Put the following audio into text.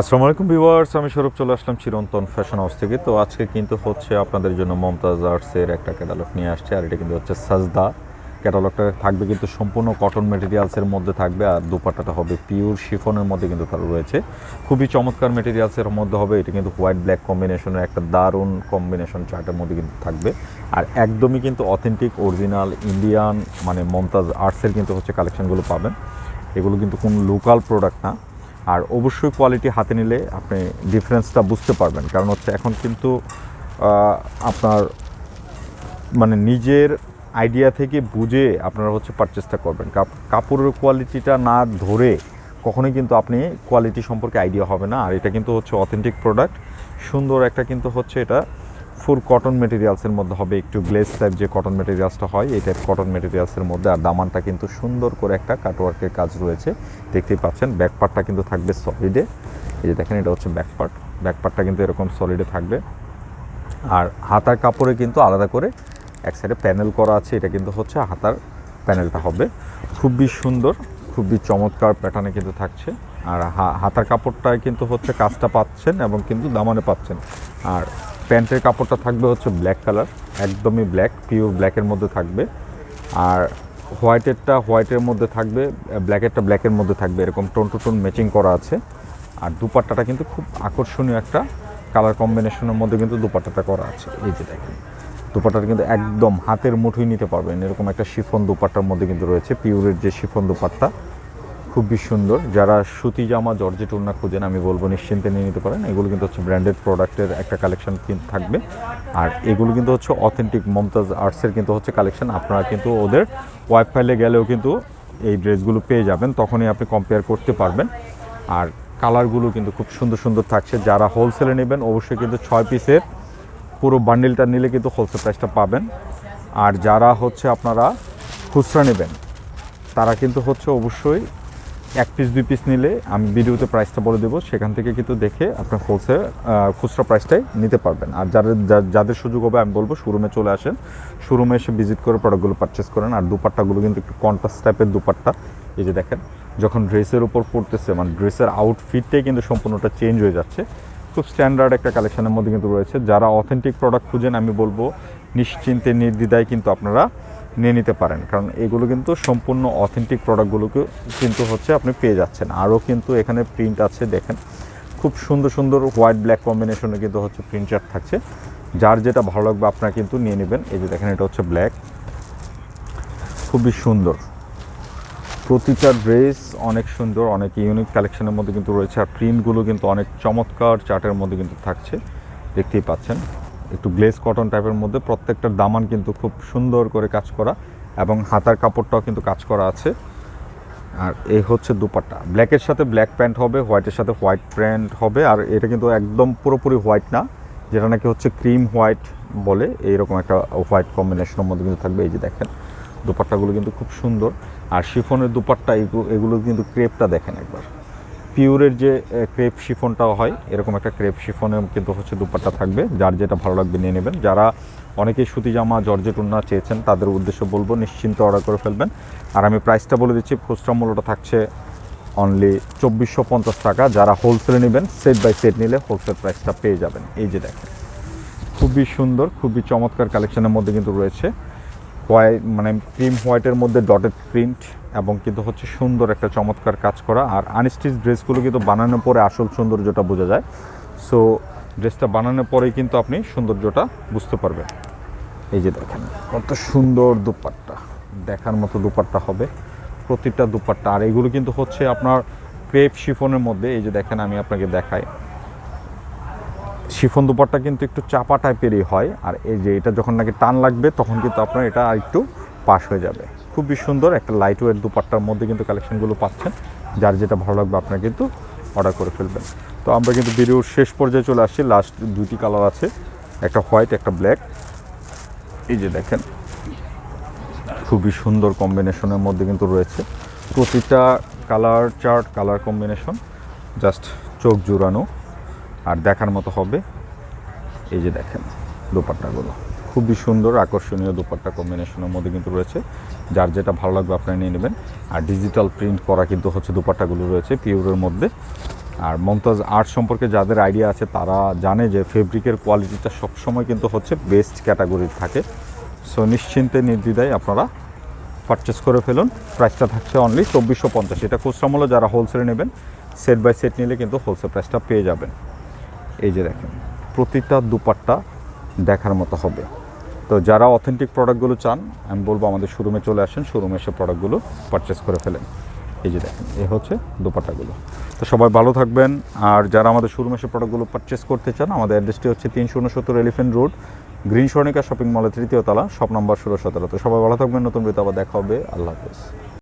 আসসালামু আলাইকুম ভিউয়ার্স, আমি স্বরূপ চলে আসলাম চিরন্তন ফ্যাশন হাউস থেকে। তো আজকে কিন্তু হচ্ছে আপনাদের জন্য মমতাজ আর্টসের একটা ক্যাটালগ নিয়ে আসছে, আর এটা কিন্তু হচ্ছে সাজদা ক্যাটালগটা থাকবে কিন্তু সম্পূর্ণ কটন মেটেরিয়ালসের মধ্যে থাকবে, আর দুপাট্টাটা হবে পিওর শিফনের মধ্যে কিন্তু তার রয়েছে। খুবই চমৎকার মেটেরিয়ালসের মধ্যে হবে, এটা কিন্তু হোয়াইট ব্ল্যাক কম্বিনেশনের একটা দারুণ কম্বিনেশন চার্টের মধ্যে কিন্তু থাকবে। আর একদমই কিন্তু অথেন্টিক অরিজিনাল ইন্ডিয়ান মানে মমতাজ আর্টসের কিন্তু হচ্ছে কালেকশনগুলো পাবেন। এগুলো কিন্তু কোনো লোকাল প্রোডাক্ট না। আর অবশ্যই কোয়ালিটি হাতে নিলে আপনি ডিফারেন্সটা বুঝতে পারবেন। কারণ হচ্ছে এখন কিন্তু আপনার মানে নিজের আইডিয়া থেকে বুঝে আপনারা হচ্ছে পারচেসটা করবেন। কাপ- কাপড়ের কোয়ালিটিটা না ধরে কখনোই কিন্তু আপনি কোয়ালিটি সম্পর্কে আইডিয়া হবে না। আর এটা কিন্তু হচ্ছে অথেন্টিক প্রোডাক্ট সুন্দর একটা কিন্তু হচ্ছে এটা ফুল কটন মেটেরিয়ালসের মধ্যে হবে একটু গ্লেস টাইপ যে কটন মেটেরিয়ালসটা হয়, এই টাইপ কটন মেটেরিয়ালসের মধ্যে। আর দামানটা কিন্তু সুন্দর করে একটা কাটওয়ার্কের কাজ রয়েছে। দেখতেই পাচ্ছেন ব্যাক পার্টটা কিন্তু থাকবে সলিডে এই যে দেখেন, এটা হচ্ছে ব্যাক পার্ট ব্যাক পার্টটা কিন্তু এরকম সলিডে থাকবে। আর হাতার কাপড়ে কিন্তু আলাদা করে এক সাইডে প্যানেল করা আছে। এটা কিন্তু হচ্ছে হাতার প্যানেলটা হবে। খুবই সুন্দর, খুবই চমৎকার প্যাটার্নে কিন্তু থাকছে। আর হাতার কাপড়টায় কিন্তু হচ্ছে কাজটা পাচ্ছেন এবং কিন্তু দামানে পাচ্ছেন। আর প্যান্টের কাপড়টা থাকবে হচ্ছে ব্ল্যাক কালার, একদমই ব্ল্যাক পিওর ব্ল্যাকের মধ্যে থাকবে। আর হোয়াইটেরটা হোয়াইটের মধ্যে থাকবে ব্ল্যাকেরটা ব্ল্যাকের মধ্যে থাকবে, এরকম টোন টু টোন ম্যাচিং করা আছে। আর দুপাট্টাটা কিন্তু খুব আকর্ষণীয় একটা কালার কম্বিনেশনের মধ্যে কিন্তু দুপাট্টাটা করা আছে। এই যে দেখেন, দুপাট্টাটা কিন্তু একদম হাতের মুঠোই নিতে পারবেন, এরকম একটা শিফন দুপাট্টার মধ্যে কিন্তু রয়েছে পিওরের যে শিফন দুপাট্টা। খুবই সুন্দর। যারা সুতি জামা জর্জেট ওড়না খুঁজেন, আমি বলব নিশ্চিন্তে নিয়ে নিতে পারেন। এগুলো কিন্তু হচ্ছে ব্র্যান্ডেড প্রোডাক্টের একটা কালেকশন কিন্তু থাকবে। আর এগুলো কিন্তু হচ্ছে অথেন্টিক মমতাজ আর্টসের কিন্তু হচ্ছে কালেকশন আপনারা কিন্তু ওদের ওয়েব ফাইলে গেলেও কিন্তু এই ড্রেসগুলো পেয়ে যাবেন। তখনই আপনি কম্পেয়ার করতে পারবেন। আর কালারগুলো কিন্তু খুব সুন্দর সুন্দর থাকছে। যারা হোলসেলে নেবেন, অবশ্যই কিন্তু ছয় পিসের পুরো বান্ডিলটা নিলে কিন্তু হোলসেল প্রাইসটা পাবেন। আর যারা হচ্ছে আপনারা খুচরা নেবেন, তারা কিন্তু হচ্ছে অবশ্যই এক পিস দুই পিস নিলে আমি ভিডিওতে প্রাইসটা বলে দেবো। সেখান থেকে কিন্তু দেখে আপনার হোলসেল খুচরা প্রাইসটাই নিতে পারবেন। আর যাদের যাদের সুযোগ হবে, আমি বলব শোরুমে চলে আসেন। শোরুমে এসে ভিজিট করে প্রোডাক্টগুলো পারচেস করেন। আর দুপাট্টাগুলো কিন্তু একটু কন্ট্রাস্ট টাইপের দুপাট্টা। এই যে দেখেন, যখন ড্রেসের উপর পড়তেছে মানে ড্রেসের আউটফিটটাই কিন্তু সম্পূর্ণটা চেঞ্জ হয়ে যাচ্ছে। খুব স্ট্যান্ডার্ড একটা কালেকশনের মধ্যে কিন্তু রয়েছে। যারা অথেন্টিক প্রোডাক্ট খুঁজেন, আমি বলব, নিশ্চিন্তে, নির্দ্বিধায় কিন্তু আপনারা নিয়ে নিতে পারেন। কারণ এগুলো কিন্তু সম্পূর্ণ অথেন্টিক প্রোডাক্টগুলোকে কিন্তু হচ্ছে আপনি পেয়ে যাচ্ছেন। আরও কিন্তু এখানে প্রিন্ট আছে, দেখেন। খুব সুন্দর সুন্দর হোয়াইট ব্ল্যাক কম্বিনেশনে কিন্তু হচ্ছে প্রিন্ট চার্ট থাকছে। যার যেটা ভালো লাগবে আপনারা কিন্তু নিয়ে নেবেন। এই যে দেখেন, এটা হচ্ছে ব্ল্যাক খুবই সুন্দর। প্রতিটা ড্রেস অনেক সুন্দর, অনেক ইউনিক কালেকশনের মধ্যে কিন্তু রয়েছে। আর প্রিন্টগুলো কিন্তু অনেক চমৎকার চার্টের মধ্যে কিন্তু থাকছে। দেখতেই পাচ্ছেন। একটু গ্লেস কটন টাইপের মধ্যে প্রত্যেকটার দামান কিন্তু খুব সুন্দর করে কাজ করা এবং হাতার কাপড়টাও কিন্তু কাজ করা আছে। আর এই হচ্ছে দুপাট্টা। ব্ল্যাকের সাথে ব্ল্যাক প্যান্ট হবে হোয়াইটের সাথে হোয়াইট প্যান্ট হবে, আর এটা কিন্তু একদম পুরোপুরি হোয়াইট না, যেটা নাকি হচ্ছে ক্রিম হোয়াইট বলে। এইরকম একটা হোয়াইট কম্বিনেশনের মধ্যে কিন্তু থাকবে। এই যে দেখেন, দুপাট্টাগুলো কিন্তু খুব সুন্দর। আর শিফনের দুপাট্টা, এগু- এগুলো কিন্তু ক্রেপটা দেখেন একবার। পিওরের যে ক্রেপ শিফনটাও হয়, এরকম একটা ক্রেপ শিফনে কিন্তু হচ্ছে দুপাট্টা থাকবে, যার যেটা ভালো লাগবে নিয়ে নেবেন। যারা অনেকেই সুতি জামা, জর্জেট উন্না চেয়েছেন, তাদের উদ্দেশ্য বলব নিশ্চিন্তে অর্ডার করে ফেলবেন। আর আমি প্রাইসটা বলে দিচ্ছি, খুচরা মূল্যটা থাকছে অনলি চব্বিশশো পঞ্চাশ টাকা। যারা হোলসেলে নেবেন সেট বাই সেট নিলে হোলসেল প্রাইসটা পেয়ে যাবেন। এই যে দেখেন, খুবই সুন্দর, খুবই চমৎকার কালেকশনের মধ্যে কিন্তু রয়েছে। হোয়াইট মানে ক্রিম হোয়াইটের মধ্যে ডটেড প্রিন্ট এবং কিন্তু হচ্ছে সুন্দর একটা চমৎকার কাজ করা। আর আনস্টিচ ড্রেসগুলো কিন্তু বানানোর পরে আসল সৌন্দর্যটা বোঝা যায়। সো ড্রেসটা বানানোর পরেই কিন্তু আপনি সৌন্দর্যটা বুঝতে পারবেন। এই যে দেখেন, কত সুন্দর দুপাট্টা। দেখার মতো দুপাট্টা হবে, প্রতিটা দুপাট্টা। আর এগুলো কিন্তু হচ্ছে আপনার ক্রেপ শিফনের মধ্যে। এই যে দেখেন, আমি আপনাকে দেখাই। শিফন দুপাট্টা কিন্তু একটু চাপা টাইপেরই হয়, আর এই যে এটা যখন নাকি টান লাগবে, তখন কিন্তু আপনার এটা আর একটু পাশ হয়ে যাবে। খুবই সুন্দর একটা লাইট ওয়েট দুপাট্টার মধ্যে কিন্তু কালেকশনগুলো পাচ্ছেন, যার যেটা ভালো লাগবে আপনার কিন্তু অর্ডার করে ফেলবেন। তো আমরা কিন্তু ভিডিওর শেষ পর্যায়ে চলে আসছি লাস্ট দুইটি কালার আছে, একটা হোয়াইট একটা ব্ল্যাক এই যে দেখেন, খুবই সুন্দর কম্বিনেশনের মধ্যে কিন্তু রয়েছে। প্রতিটা colour chart colour combination just চোখ জুড়ানো। আর দেখার মতো হবে। এই যে দেখেন দোপাট্টাগুলো। খুবই সুন্দর, আকর্ষণীয় দোপাট্টা কম্বিনেশনের মধ্যে কিন্তু রয়েছে। যার যেটা ভালো লাগবে আপনারা নিয়ে নেবেন। আর ডিজিটাল প্রিন্ট করা কিন্তু হচ্ছে দোপাট্টাগুলো রয়েছে পিওরের মধ্যে। আর মমতাজ আর্ট সম্পর্কে যাদের আইডিয়া আছে, তারা জানে যে ফেব্রিকের কোয়ালিটিটা সবসময় কিন্তু হচ্ছে বেস্ট ক্যাটাগরির থাকে। সো নিশ্চিন্তে, নির্দ্বিধায় আপনারা পারচেস করে ফেলুন। প্রাইসটা থাকছে অনলি চব্বিশশো পঞ্চাশ। এটা খুচরা মূল্য, যারা হোলসেলে নেবেন সেট বাই সেট নিলে কিন্তু হোলসেল প্রাইসটা পেয়ে যাবেন। এই যে দেখেন, প্রতিটা দুপাট্টা দেখার মতো হবে। তো যারা অথেন্টিক প্রোডাক্টগুলো চান, আমি বলব আমাদের শোরুমে চলে আসেন শোরুমে এসে প্রোডাক্টগুলো পারচেস করে ফেলেন। এই যে দেখেন, এ হচ্ছে দুপাট্টাগুলো। তো সবাই ভালো থাকবেন, আর যারা আমাদের শোরুমে এসে প্রোডাক্টগুলো পারচেস করতে চান, আমাদের অ্যাড্রেসটি হচ্ছে তিনশো উনসত্তর elephant road green Swarnika shopping মলের তৃতীয় তলা শপ নম্বর ষোলো সতেরো। তো সবাই ভালো থাকবেন, নতুন বিতে আবার দেখা হবে। আল্লাহ হাফেজ।